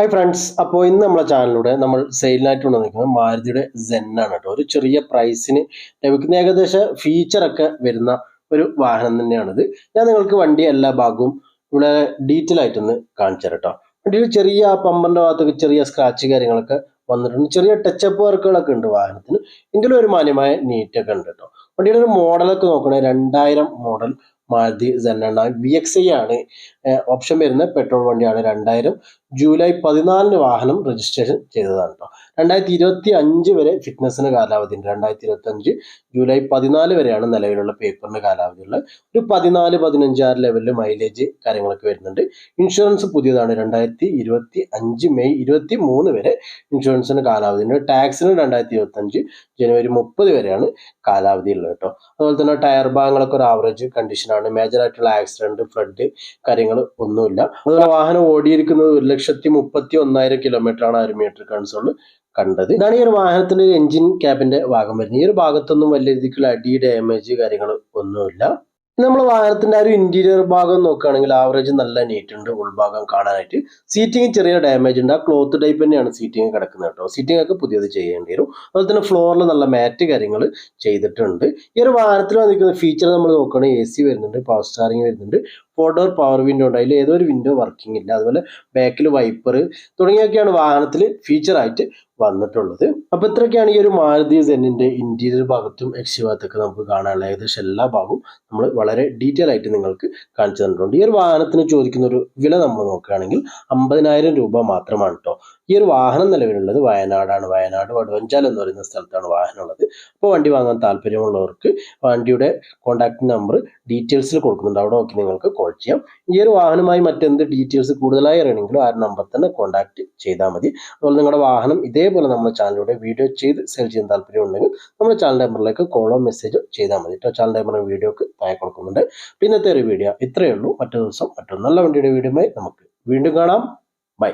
Hi friends അപ്പോൾ ഇന്ന് നമ്മളെ ചാനലിലൂടെ നമ്മൾ സെയിലിനായിട്ട് നിൽക്കുന്നത് മാരുതിയുടെ സെൻ ആണ് കേട്ടോ. ഒരു ചെറിയ പ്രൈസിന് ലഭിക്കുന്ന ഏകദേശ ഫീച്ചറൊക്കെ വരുന്ന ഒരു വാഹനം തന്നെയാണിത്. ഞാൻ നിങ്ങൾക്ക് വണ്ടി എല്ലാ ഭാഗവും ഇവിടെ ഡീറ്റെയിൽ ആയിട്ടൊന്ന് കാണിച്ചു തരാം കേട്ടോ. വണ്ടിയിൽ ചെറിയ പമ്പറിന്റെ ഭാഗത്തൊക്കെ ചെറിയ സ്ക്രാച്ച് കാര്യങ്ങളൊക്കെ വന്നിട്ടുണ്ട്. ചെറിയ ടച്ചപ്പ് വർക്കുകളൊക്കെ ഉണ്ട് വാഹനത്തിന്. എങ്കിലും ഒരു മാന്യമായ നീറ്റൊക്കെ ഉണ്ട് കേട്ടോ. വണ്ടിയുടെ ഒരു മോഡലൊക്കെ നോക്കണേ രണ്ടായിരം മോഡൽ മാരുതി സെന്നാണ് വി എക്സ് ഐ ആണ്. ഓപ്ഷൻ വരുന്ന പെട്രോൾ വണ്ടിയാണ്. രണ്ടായിരം. ജൂലൈ പതിനാലിന് വാഹനം രജിസ്ട്രേഷൻ ചെയ്തതാണ് കേട്ടോ രണ്ടായിരത്തി ഇരുപത്തി അഞ്ച് വരെ ഫിറ്റ്നസിന് കാലാവധി ഉണ്ട്. രണ്ടായിരത്തി ഇരുപത്തി അഞ്ച് ജൂലൈ പതിനാല് വരെയാണ് നിലവിലുള്ള പേപ്പറിന് കാലാവധി ഉള്ളത്. ഒരു പതിനാല് പതിനഞ്ച് ആറ് ലെവലിൽ മൈലേജ് കാര്യങ്ങളൊക്കെ വരുന്നുണ്ട്. ഇൻഷുറൻസ് പുതിയതാണ്. രണ്ടായിരത്തി ഇരുപത്തി അഞ്ച് മെയ് ഇരുപത്തി മൂന്ന് വരെ ഇൻഷുറൻസിന് കാലാവധി ഉണ്ട്. ടാക്സിന് രണ്ടായിരത്തി ഇരുപത്തി അഞ്ച് ജനുവരി മുപ്പത് വരെയാണ് കാലാവധി ഉള്ളത് കേട്ടോ അതുപോലെ തന്നെ ടയർ ഭാഗങ്ങളൊക്കെ ഒരു ആവറേജ് കണ്ടീഷനാണ് മേജർ ആയിട്ടുള്ള ആക്സിഡന്റ് ഫ്ലഡ് കാര്യങ്ങൾ ഒന്നുമില്ല. അതുപോലെ വാഹനം ഓടിയിരിക്കുന്നത് ഒരു ലക്ഷത്തി മുപ്പത്തി ഒന്നായിരം കിലോമീറ്റർ ആണ് ആ കൺസോൾ കണ്ടത്. ഇതാണ് ഈ ഒരു വാഹനത്തിന്റെ എഞ്ചിൻ ക്യാബിന്റെ ഭാഗം വരുന്നത്. ഈ ഒരു ഭാഗത്തൊന്നും വലിയ രീതിക്കുള്ള അടി ഡാമേജ് കാര്യങ്ങൾ ഒന്നുമില്ല. നമ്മൾ വാഹനത്തിന്റെ ആ ഒരു ഇന്റീരിയർ ഭാഗം നോക്കുകയാണെങ്കിൽ ആവറേജ് നല്ല നീറ്റ് ഉണ്ട് ഉൾഭാഗം കാണാനായിട്ട്. സീറ്റിംഗ് ചെറിയ ഡാമേജ് ഉണ്ട്. ആ ക്ലോത്ത് ടൈപ്പ് തന്നെയാണ് സീറ്റിംഗ് കിടക്കുന്നത് കേട്ടോ. സീറ്റിംഗ് ഒക്കെ പുതിയത് ചെയ്യേണ്ടി വരും. അതുപോലെ തന്നെ ഫ്ലോറിൽ നല്ല മാറ്റ് കാര്യങ്ങൾ ചെയ്തിട്ടുണ്ട്. ഈ ഒരു വാഹനത്തിൽ വന്നിരിക്കുന്ന ഫീച്ചർ നമ്മൾ നോക്കുകയാണെങ്കിൽ എ സി വരുന്നുണ്ട് പവർ സ്റ്റാറിംഗ് വരുന്നുണ്ട്. ഫോർ ഡോർ പവർ വിൻഡോ ഉണ്ട്. അതിൽ ഏതൊരു വിൻഡോ വർക്കിംഗ് ഇല്ല. അതുപോലെ ബാക്കിൽ വൈപ്പർ തുടങ്ങിയൊക്കെയാണ് വാഹനത്തിൽ ഫീച്ചറായിട്ട് വന്നിട്ടുള്ളത്. അപ്പൊ ഇത്രയൊക്കെയാണ് ഈ ഒരു മാരുതി സെന്നിന്റെ ഇന്റീരിയർ ഭാഗത്തും എക്സി ഭാഗത്തൊക്കെ നമുക്ക് കാണാനുള്ള ഏകദേശം എല്ലാ ഭാഗവും നമ്മൾ വളരെ ഡീറ്റെയിൽ ആയിട്ട് നിങ്ങൾക്ക് കാണിച്ചു തന്നിട്ടുണ്ട്. ഈ ഒരു വാഹനത്തിന് ചോദിക്കുന്ന ഒരു വില നമ്മൾ നോക്കുകയാണെങ്കിൽ അമ്പതിനായിരം രൂപ മാത്രമാണ് കേട്ടോ ഈ ഒരു വാഹനം നിലവിലുള്ളത് വയനാടാണ്. വയനാട് വടുവഞ്ചാൽ എന്ന് പറയുന്ന സ്ഥലത്താണ് വാഹനം ഉള്ളത് അപ്പോൾ വണ്ടി വാങ്ങാൻ താല്പര്യമുള്ളവർക്ക് വണ്ടിയുടെ കോൺടാക്ട് നമ്പർ ഡീറ്റെയിൽസിൽ കൊടുക്കുന്നുണ്ട്. അവിടെ നോക്കി നിങ്ങൾക്ക് കോൾ ചെയ്യാം ഈ ഒരു വാഹനമായി മറ്റെന്ത് ഡീറ്റെയിൽസ് കൂടുതലായി അറിയണമെങ്കിലും ആ നമ്പർ തന്നെ കോൺടാക്ട് ചെയ്താൽ മതി. അതുപോലെ നിങ്ങളുടെ വാഹനം ഇതേപോലെ നമ്മുടെ ചാനലിലൂടെ വീഡിയോ ചെയ്ത് സെൽ ചെയ്യാൻ താല്പര്യമുണ്ടെങ്കിൽ നമ്മുടെ ചാനൽ നമ്പറിലേക്ക് കോളോ മെസ്സേജോ ചെയ്താൽ മതി. ചാനൽ നമ്പറിന് വീഡിയോക്ക് താഴെ കൊടുക്കുന്നുണ്ട്. പിന്നത്തെ ഒരു വീഡിയോ ഇത്രയേ ഉള്ളൂ. മറ്റൊരു ദിവസം മറ്റൊരു നല്ല വണ്ടിയുടെ വീഡിയോയുമായി നമുക്ക് വീണ്ടും കാണാം. ബൈ